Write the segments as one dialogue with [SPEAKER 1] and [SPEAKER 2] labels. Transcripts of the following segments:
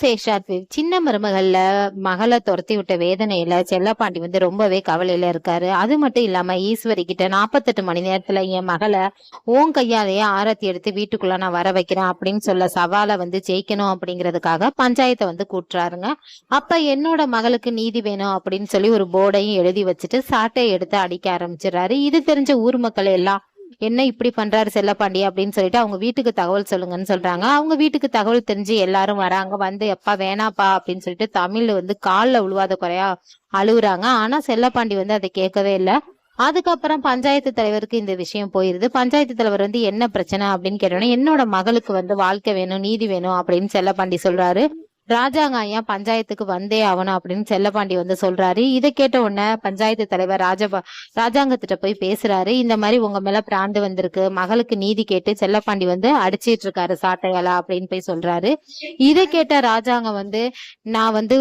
[SPEAKER 1] சேஷாத் சின்ன மருமகள்ல மகளை துரத்தி விட்ட வேதனையில செல்லப்பாண்டி வந்து ரொம்பவே கவலையில இருக்காரு. அது மட்டும் இல்லாம ஈஸ்வரி கிட்ட நாப்பத்தெட்டு மணி நேரத்துல என் மகளை ஓன் கையாலேயே ஆரத்தி எடுத்து வீட்டுக்குள்ள நான் வர வைக்கிறேன் அப்படின்னு சொல்ல சவாலை வந்து ஜெயிக்கணும் அப்படிங்கிறதுக்காக பஞ்சாயத்தை வந்து கூட்டுறாருங்க. அப்ப என்னோட மகளுக்கு நீதி வேணும் அப்படின்னு சொல்லி ஒரு போர்டையும் எழுதி வச்சுட்டு சாட்டை எடுத்து அடிக்க ஆரம்பிச்சிடுறாரு. இது தெரிஞ்ச ஊர் மக்கள் எல்லாம் என்ன இப்படி பண்றாரு செல்லப்பாண்டி அப்படின்னு சொல்லிட்டு அவங்க வீட்டுக்கு தகவல் சொல்லுங்கன்னு சொல்றாங்க. அவங்க வீட்டுக்கு தகவல் தெரிஞ்சு எல்லாரும் வராங்க. வந்து எப்பா வேணாப்பா அப்படின்னு சொல்லிட்டு தமிழ்ல வந்து கால்ல உழுவாத குறையா அழுவுறாங்க ஆனா செல்லப்பாண்டி வந்து அதை கேட்கவே இல்லை. அதுக்கப்புறம் பஞ்சாயத்து தலைவருக்கு இந்த விஷயம் போயிருது. பஞ்சாயத்து தலைவர் வந்து என்ன பிரச்சனை? அப்படின்னு கேட்டோன்னா என்னோட மகளுக்கு வந்து வாழ்க்கை வேணும் நீதி வேணும் அப்படின்னு செல்லப்பாண்டி சொல்றாரு. ராஜாங்க ஐயா பஞ்சாயத்துக்கு வந்தே ஆகணும் அப்படின்னு செல்லப்பாண்டி வந்து சொல்றாரு. இதை கேட்ட உடனே பஞ்சாயத்து தலைவர் ராஜபா ராஜாங்கத்திட்ட போய் பேசுறாரு. இந்த மாதிரி உங்க மேல பிராந்து வந்திருக்கு. மகளுக்கு நீதி கேட்டு செல்லப்பாண்டி வந்து அடிச்சிட்டு இருக்காரு சாட்டையாலா அப்படின்னு போய் சொல்றாரு. இதை கேட்ட ராஜாங்க வந்து நான் வந்து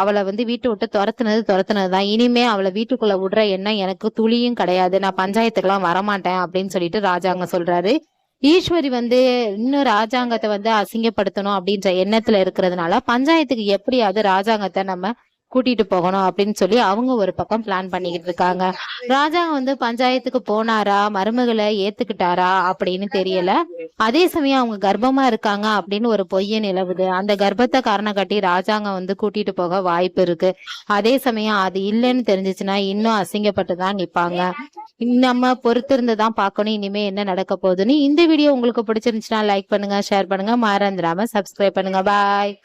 [SPEAKER 1] அவளை வந்து வீட்டை விட்டு துரத்துனது துரத்துனது தான். இனிமே அவளை வீட்டுக்குள்ள விடுற எண்ணம் எனக்கு துளியும் கிடையாது. நான் பஞ்சாயத்துக்கு எல்லாம் வரமாட்டேன் அப்படின்னு சொல்லிட்டு ராஜாங்க சொல்றாரு. ஈஸ்வரி வந்து இன்னும் ராஜாங்கத்தை வந்து அசிங்கப்படுத்தணும் அப்படின்ற எண்ணத்துல இருக்கிறதுனால பஞ்சாயத்துக்கு எப்படியாவது ராஜாங்கத்தை நம்ம கூட்டிட்டு போகணும் அப்படின்னு சொல்லி அவங்க ஒரு பக்கம் பிளான் பண்ணிக்கிட்டு இருக்காங்க. ராஜா வந்து பஞ்சாயத்துக்கு போனாரா? மருமகளை ஏத்துக்கிட்டாரா? அப்படின்னு தெரியல. அதே சமயம் அவங்க கர்ப்பமா இருக்காங்க அப்படின்னு ஒரு பொய்ய நிலவுது. அந்த கர்ப்பத்தை காரணம் காட்டி ராஜாங்கம் வந்து கூட்டிட்டு போக வாய்ப்பு இருக்கு. அதே சமயம் அது இல்லைன்னு தெரிஞ்சுச்சுன்னா இன்னும் அசிங்கப்பட்டு தான் நிப்பாங்க. நம்ம பொறுத்திருந்து தான் பார்க்கணும். இனிமே என்ன நடக்க போகுதுன்னு இந்த வீடியோ உங்களுக்கு பிடிச்சிருந்துச்சுன்னா லைக் பண்ணுங்க ஷேர் பண்ணுங்க. மறந்துடாம சப்ஸ்கிரைப் பண்ணுங்க. பாய்